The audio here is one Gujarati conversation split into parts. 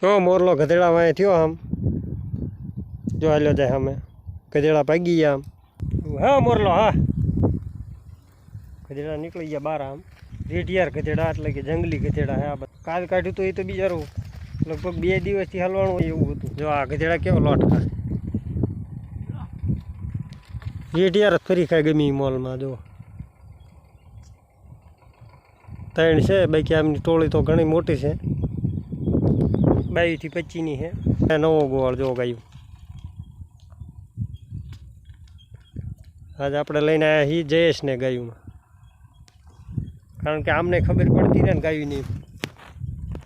તો મોરલો ગધેડા વાંય થયો આમ. જો હાલ્યો જાય અમે ગધેડા ભાગી ગયા આમ. હા, મોરલો, હા. ગધેડા નીકળી ગયા બહાર આમ. રેટિયાર ગધેડા એટલે કે જંગલી ગધેડા હા કાલ કાઢ્યું તો એ તો બિચારું લગભગ બે દિવસથી હલવાનું એવું હતું. જો આ ગધેડા કેવો લોટ ખાય. રેટિયાર જ ફરી ખાય ગમી મોલમાં, જો. ત્રણ છે, બાકી આમની ટોળી તો ઘણી મોટી છે. બાવીસથી પચીસની છે. નવો ગોળ જો ગાયું. આજે આપણે લઈને આવ્યા હી જયેશને ગાયુંમાં. કારણ કે આમને ખબર પડતી રહે ને ગાયું નહીં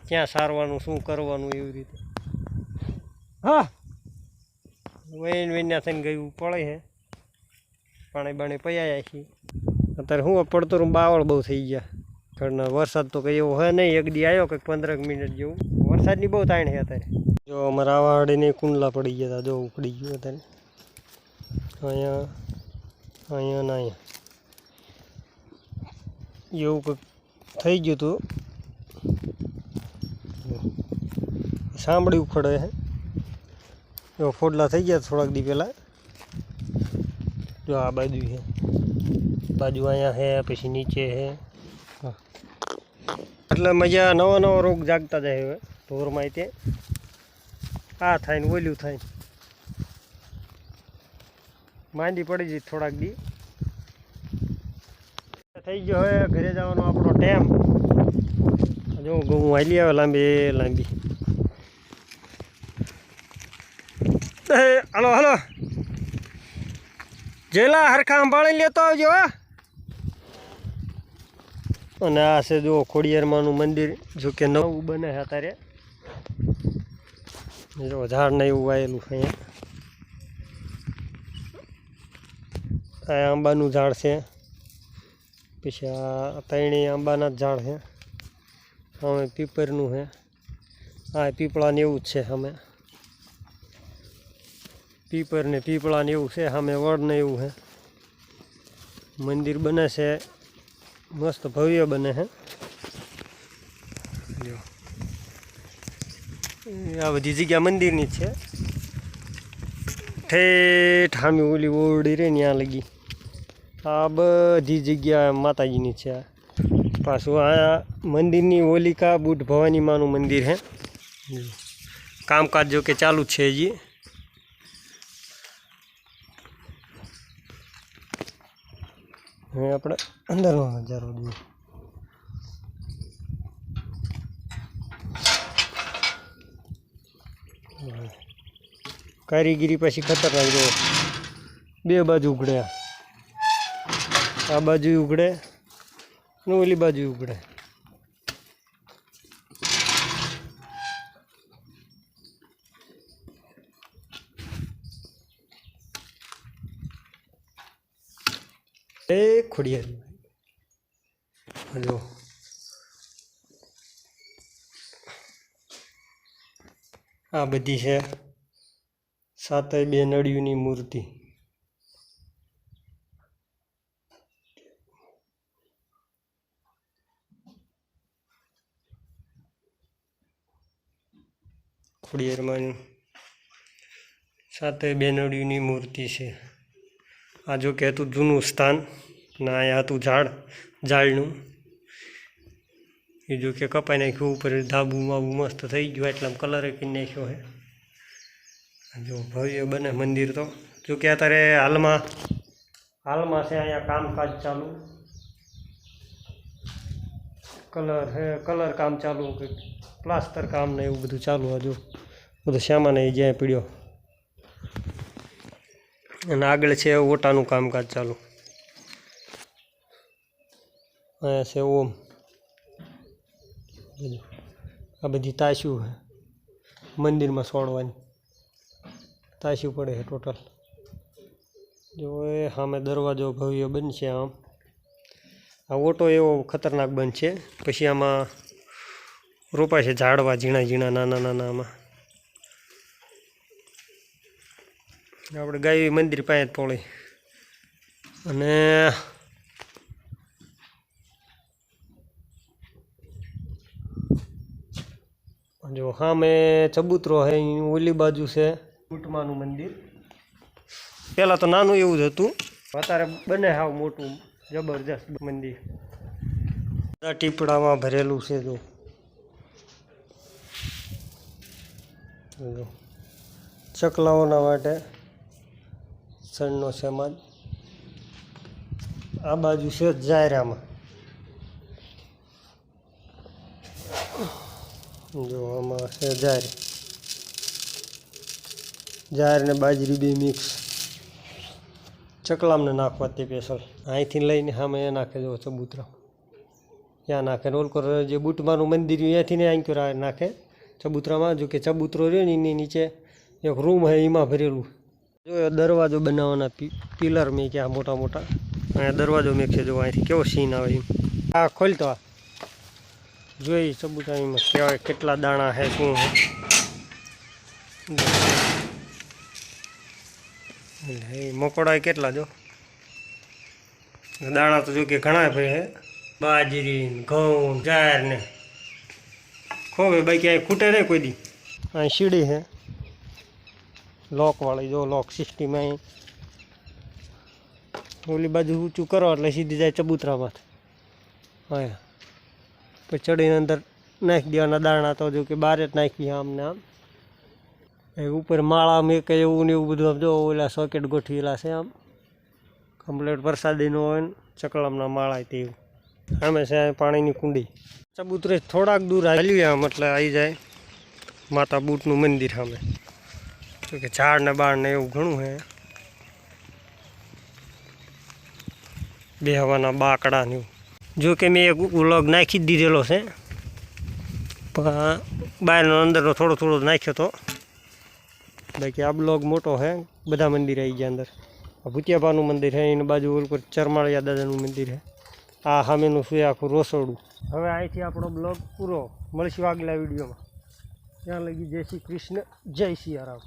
ક્યાં સારવાનું શું કરવાનું એવી રીતે. હા. વૈન વૈના થઈને ગયું પડે છે પાણી બાણી પયાયા છીએ. અત્યારે હું પડતો રૂમ બાવળ બહુ થઈ ગયા. ઘરના વરસાદ તો કંઈ એવો હોય નહીં. એક દી આવ્યો કંઈક પંદરેક મિનિટ જેવું. વરસાદની બહુ તાણ અત્યારે. જો અમારા આવાડીને કુંડલા પડી ગયા હતા, જો ઉપડી ગયું અત્યારે. અહીંયા અહીંયા ના અહીંયા. એવું કંઈક થઈ ગયું હતું. સાંભળી ઉખડે છે એવો ફોડલા થઈ ગયા થોડાક દી પહેલાં. જો આ બાજુ છે. બાજુ અહીંયા છે પછી નીચે છે એટલે મજા નવો નવો રોગ જાગતા જાય હવે. ઢોરમાં તે. આ થાય ને ઓલ્યું થાય. માંદી પડી જઈ થોડાક દી. થઈ ગયો હવે ઘરે જવાનો આપણો ટાઈમ. જો ઘઉં હાલી આવે લાંબી લાંબી. હલો, હાલો. જેલા હરખા સંભાળી લેતો આવજો, હા. અને આ છે જો ખોડિયારમાંનું મંદિર જો કે નવું બને અત્યારે. જો, ઝાડ ને એવું વાયેલું અહીંયા. આ આંબાનું ઝાડ છે. પછી આ ત્રણેય આંબાના જ ઝાડ છે. અમે પીપરનું છે. આ પીપળાને એવું જ છે અમે પીપર ને પીપળાને એવું છે, સામે વડને એવું છે. મંદિર બને છે. મસ્ત ભવ્ય બને છે લ્યો. એ આ બધી જગ્યા મંદિરની છે. ઠેઠ સામે ઓલી ઓરડી ને ત્યાં લગી. આ બધી જગ્યા માતાજીની છે. પાછું આ મંદિરની ઓલિકા બુટ ભવાની માનું મંદિર હે. કામકાજ જો કે ચાલુ છે હજી. આપણે અંદરનો નજારો જોઈએ. કારીગીરી પછી ખતરનાક જો બે બાજુ ઉઘડે. આ. બાજુ ઉઘડે ને ઓલી બાજુ ઉઘડે. એ ખોડિયા જો આ બધી છે. સાતય બે નળિયુંની મૂર્તિ. ખોડિયારમાં સાતય બે નળિયુંની મૂર્તિ છે. આ જો કે હતું જૂનું સ્થાન, ના અહીંયા હતું ઝાડ, ઝાડનું. એ જો કે કપાઈ નાખ્યું, ઉપર ધાબુ માબુ મસ્ત થઈ ગયું એટલે આમ કલર કરી નાખ્યો છે. જો ભવ્ય બને મંદિર તો. જો કે અત્યારે હાલમાં હાલમાં છે અહીંયા કામકાજ ચાલુ. કલર હે, કલર કામ ચાલુ, કે પ્લાસ્ટર કામ ને એવું બધું ચાલુ હજુ બધું શ્યામાને જ્યાં પીડ્યો. અને આગળ છે ઓટાનું કામકાજ ચાલુ. અહીંયા છે ઓમ. આ બધી તાશું મંદિરમાં સોડવાની તાશ્યું પડે છે ટોટલ જો એ સામે દરવાજો ભવ્ય બનશે આમ. આ ઓટો એવો ખતરનાક બનશે. પછી આમાં રોપાય છે ઝાડવા ઝીણા ઝીણા, નાના નાના આમાં. આપણે ગાય મંદિર પાસે પોળી અને જો સામે ચબૂતરો છે ઓલી બાજુ છે. કુટમાનું મંદિર. પહેલાં તો નાનું એવું જ હતું. અત્યારે બને હાવ મોટું જબરજસ્ત મંદિર. ટીપડામાં ભરેલું છે જો. ચકલાઓના માટે સણનો સમાજ. આ બાજુ છે જાયરામાં. જો આમાં છે જાર જાર ને બાજરી બે મિક્સ ચકલામને નાખવા તે પેશલ અહીંથી લઈને સામે એ નાખે જો ચબૂતરા. ત્યાં નાખે ઓલકોર જે બુટમાનું મંદિર ત્યાંથી ને આંક્યો નાખે ચબૂતરામાં. જો કે ચબૂતરો રહ્યો ને એની નીચે એક રૂમ હે, એમાં ભરેલું. જો દરવાજો બનાવવાના પિલર મેં ક્યાં મોટા મોટા. અહીંયા દરવાજો મેં જો અહીંથી કેવો સીન આવે એમ. આ ખોલતો આ. જોઈ ચબૂતરામાં કેવાય કેટલા દાણા છે શું એ મકોડા કેટલા જો? દાણા તો જો કે ઘણા ભાઈ હે. બાજરી ઘઉં જાર ને. ખોવે બાકી ક્યાંય ખૂટે નહીં કોઈ દી. અહીં સીડી છે લોકવાળી જો, લોક સિસ્ટમ અહીં. ઓલી બાજુ ઊંચું કરો એટલે સીધી જાય ચબૂતરામાં હા પછી ચડીને અંદર નાખી દેવાના દાણા તો જો કે બારે જ નાખી આમ આમ. એ ઉપર માળા મેં કંઈ એવું ને એવું બધું આમ જો ઓલા સોકેટ ગોઠવેલા છે આમ. કમ્પ્લેટ પ્રસાદીનો હોય ને ચકલામના માળા તેવું આમે છે પાણીની કુંડી. ચબૂતરે થોડાક દૂર હાલ્યું આમ એટલે આવી જાય માતા બૂટનું મંદિર સામે. તો કે ઝાડ ને બાળ ને એવું ઘણું છે બેહવાના બાકડા ને એવું. જો કે મેં એક વ્લોગ નાખી જ દીધેલો છે. પણ બહારનો અંદરનો થોડો થોડો નાખ્યો હતો બાકી આ બ્લોગ મોટો છે બધા મંદિર આવી ગયા અંદર. ભૂતિયાભાનું મંદિર છે એની બાજુ ઓલ પર ચરમાળિયા દાદાનું મંદિર છે આ સામેનું છે આખું રોસોડું. હવે અહીંથી આપણો બ્લોગ પૂરો. મળશું આગલા વિડીયોમાં. ત્યાં લગી જય શ્રી કૃષ્ણ, જય સિયારામ.